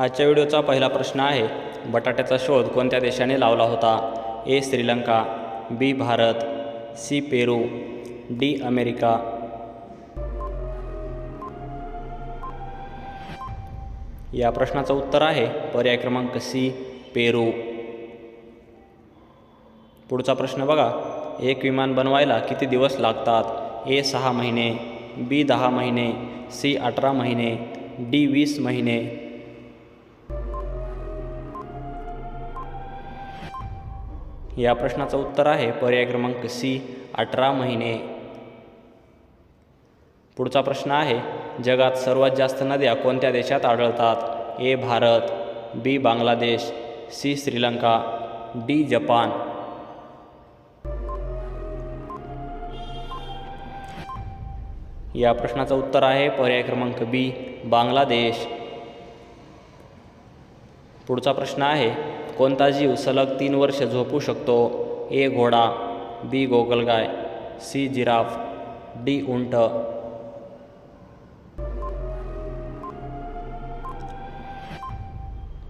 आजच्या व्हिडिओचा पहिला प्रश्न आहे बटाट्याचा शोध कोणत्या देशाने लावला होता? A Sri Lanka B Bharat C Peru D America. या प्रश्नाचं उत्तर आहे पर्याय क्रमांक सी पेरू. पुढचा प्रश्न बघा एक विमान बनवायला किती दिवस लागतात? ए सहा महिने बी दहा महिने सी अठरा महिने डी वीस महिने. या प्रश्नाचं उत्तर आहे. पर्याय क्रमांक सी अठरा महिने. पुढचा प्रश्न आहे जगात सर्वात जास्त नद्या कोणत्या देशात आढळतात? A Bharat B Bangladesh C Sri Lanka D Japan. या प्रश्नाचं उत्तर आहे पर्याय क्रमांक बी बांगलादेश. पुढचा प्रश्न आहे कोणता जीव सलग तीन वर्ष झोपू शकतो? ए घोडा बी गोगलगाय सी जिराफ डी उंट.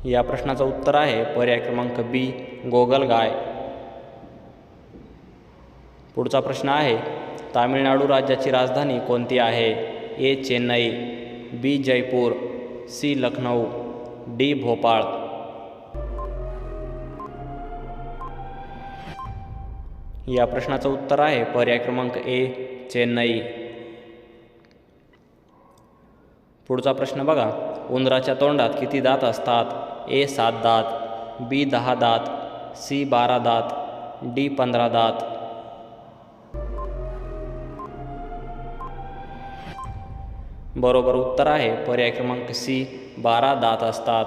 या प्रश्नाचं उत्तर आहे पर्याय क्रमांक बी गोगलगाय. पुढचा प्रश्न आहे तामिळनाडू राज्याची राजधानी कोणती आहे? A Chennai B Jaipur C Lucknow D Bhopal. या प्रश्नाचं उत्तर आहे. पर्याय क्रमांक ए चेन्नई. पुढचा प्रश्न बघा. उंदराच्या तोंडात किती दात असतात? ए सात दात. बी दहा दात. सी बारा दात. डी पंधरा दात. बरोबर उत्तर आहे. पर्याय क्रमांक सी बारा दात असतात.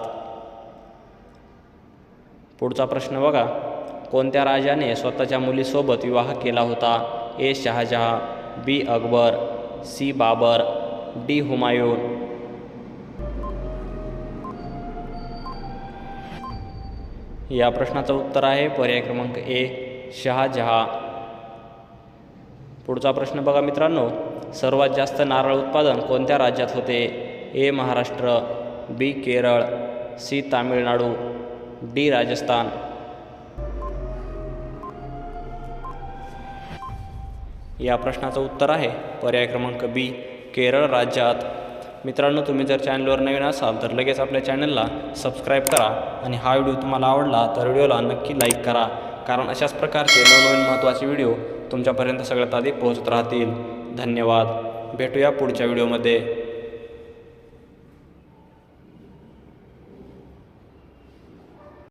पुढचा प्रश्न बघा. कोणत्या राजाने स्वतःच्या मुलीसोबत विवाह केला होता? A Shah Jahan B Akbar C Babur D Humayun. या प्रश्नाचं उत्तर आहे पर्याय क्रमांक ए शहाजहा. पुढचा प्रश्न बघा मित्रांनो. सर्वात जास्त नारळ उत्पादन कोणत्या राज्यात होते? A Maharashtra B Kerala C Tamil Nadu D Rajasthan. या प्रश्नाचं उत्तर आहे. पर्याय क्रमांक बी केरळ राज्यात. मित्रांनो तुम्ही जर चॅनलवर नवीन असाल तर लगेच आपल्या चॅनलला सबस्क्राईब करा. आणि हा व्हिडिओ तुम्हाला आवडला तर व्हिडिओला नक्की लाईक करा. कारण अशाच प्रकारचे नवनवीन महत्त्वाचे व्हिडिओ तुमच्यापर्यंत सगळ्यात आधी पोहोचत राहतील. धन्यवाद. भेटूया पुढच्या व्हिडिओमध्ये